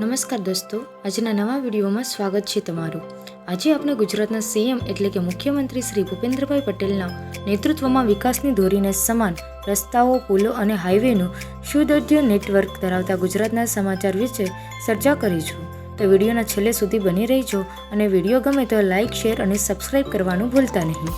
નમસ્કાર દોસ્તો, આજના નવા વિડીયોમાં સ્વાગત છે તમારું. આજે આપણે ગુજરાતના સીએમ એટલે કે મુખ્યમંત્રી શ્રી ભૂપેન્દ્રભાઈ પટેલના નેતૃત્વમાં વિકાસની ધોરીને સમાન રસ્તાઓ, પુલો અને હાઈવેનું સુદૃઢ નેટવર્ક ધરાવતા ગુજરાતના સમાચાર વિશે ચર્ચા કરીશું તો વિડીયોના છેલ્લે સુધી બની રહીજો અને વીડિયો ગમે તો લાઇક શેર અને સબસ્ક્રાઇબ કરવાનું ભૂલતા નહીં.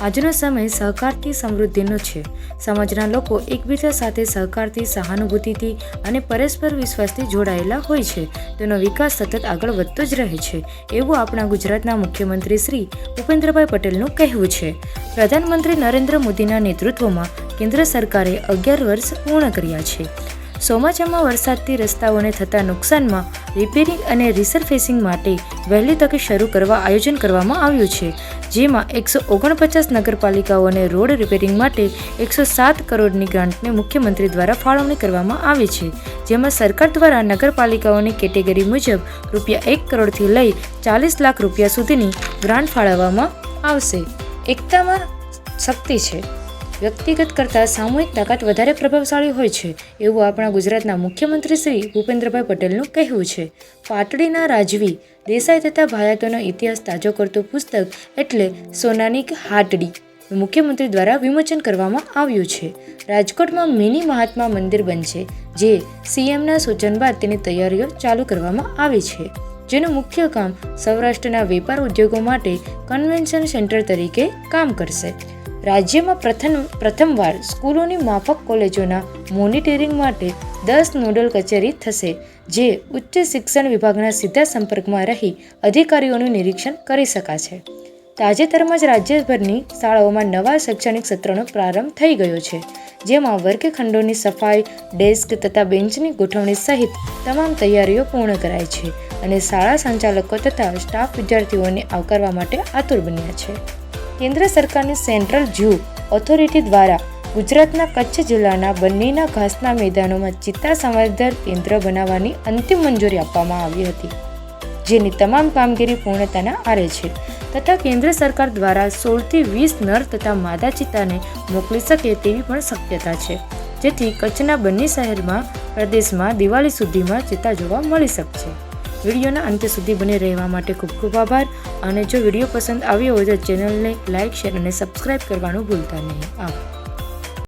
આજનો સમય સહકારથી સમૃદ્ધિનો છે. સમાજના લોકો એકબીજા સાથે સહકારથી, સહાનુભૂતિથી અને પરસ્પર વિશ્વાસથી જોડાયેલા હોય છે. તેનો વિકાસ સતત આગળ વધતો જ રહે છે. એવું આપણા ગુજરાતના મુખ્યમંત્રી શ્રી ભૂપેન્દ્રભાઈ પટેલનું કહેવું છે. પ્રધાનમંત્રી નરેન્દ્ર મોદીના નેતૃત્વમાં કેન્દ્ર સરકારે અગિયાર વર્ષ પૂર્ણ કર્યા છે. ચોમાસામાં વરસાદથી રસ્તાઓને થતા નુકસાનમાં રિપેરિંગ અને રિસરફેસિંગ માટે વહેલી તકે શરૂ કરવા આયોજન કરવામાં આવ્યું છે. જેમાં એકસો ઓગણપચાસ નગરપાલિકાઓને રોડ રિપેરિંગ માટે એકસો સાત કરોડની ગ્રાન્ટને મુખ્યમંત્રી દ્વારા ફાળવણી કરવામાં આવી છે. જેમાં સરકાર દ્વારા નગરપાલિકાઓની કેટેગરી મુજબ રૂપિયા એક કરોડથી લઈ ચાલીસ લાખ રૂપિયા સુધીની ગ્રાન્ટ ફાળવવામાં આવશે. એકતામાં શક્તિ છે. વ્યક્તિગત કરતાં સામૂહિક તાકાત વધારે પ્રભાવશાળી હોય છે, એવું આપણા ગુજરાતના મુખ્યમંત્રી શ્રી ભૂપેન્દ્રભાઈ પટેલનું કહેવું છે. પાટડીના રાજવી દેસાઈ તથા ભારતોનો ઇતિહાસ તાજો કરતું પુસ્તક એટલે સોનાની હાટડી, મુખ્યમંત્રી દ્વારા વિમોચન કરવામાં આવ્યું છે. રાજકોટમાં મિની મહાત્મા મંદિર બનશે, જે સીએમના સૂચન બાદ તેની તૈયારીઓ ચાલુ કરવામાં આવી છે. જેનું મુખ્ય કામ સૌરાષ્ટ્રના વેપાર ઉદ્યોગો માટે કન્વેન્શન સેન્ટર તરીકે કામ કરશે. રાજ્યમાં પ્રથમ પ્રથમવાર સ્કૂલોની માફક કોલેજોના મોનિટરિંગ માટે દસ નોડલ કચેરી થશે, જે ઉચ્ચ શિક્ષણ વિભાગના સીધા સંપર્કમાં રહી અધિકારીઓનું નિરીક્ષણ કરી શકાશે. તાજેતરમાં જ રાજ્યભરની શાળાઓમાં નવા શૈક્ષણિક સત્રનો પ્રારંભ થઈ ગયો છે, જેમાં વર્ગખંડોની સફાઈ, ડેસ્ક તથા બેન્ચની ગોઠવણી સહિત તમામ તૈયારીઓ પૂર્ણ કરાઈ છે અને શાળા સંચાલકો તથા સ્ટાફ વિદ્યાર્થીઓને આવકારવા માટે આતુર બન્યા છે. કેન્દ્ર સરકારની સેન્ટ્રલ ઝૂ ઓથોરિટી દ્વારા ગુજરાતના કચ્છ જિલ્લાના બંનેના ઘાસના મેદાનોમાં ચિત્તા સંવર્ધન કેન્દ્ર બનાવવાની અંતિમ મંજૂરી આપવામાં આવી હતી, જેની તમામ કામગીરી પૂર્ણતાના આરે છે. તથા કેન્દ્ર સરકાર દ્વારા સોળથી વીસ નર તથા માદા ચિત્તાને મોકલી શકે તેવી પણ શક્યતા છે, જેથી કચ્છના બંને શહેરમાં, પ્રદેશમાં દિવાળી સુધીમાં ચિત્તા જોવા મળી શકશે. વિડીયોના અંત સુધી બને રહેવા માટે ખૂબ ખૂબ આભાર. અને જો વીડિયો પસંદ આવ્યો હોય તો ચેનલને લાઇક શેર અને સબસ્ક્રાઇબ કરવાનું ભૂલતા નહીં. આભાર.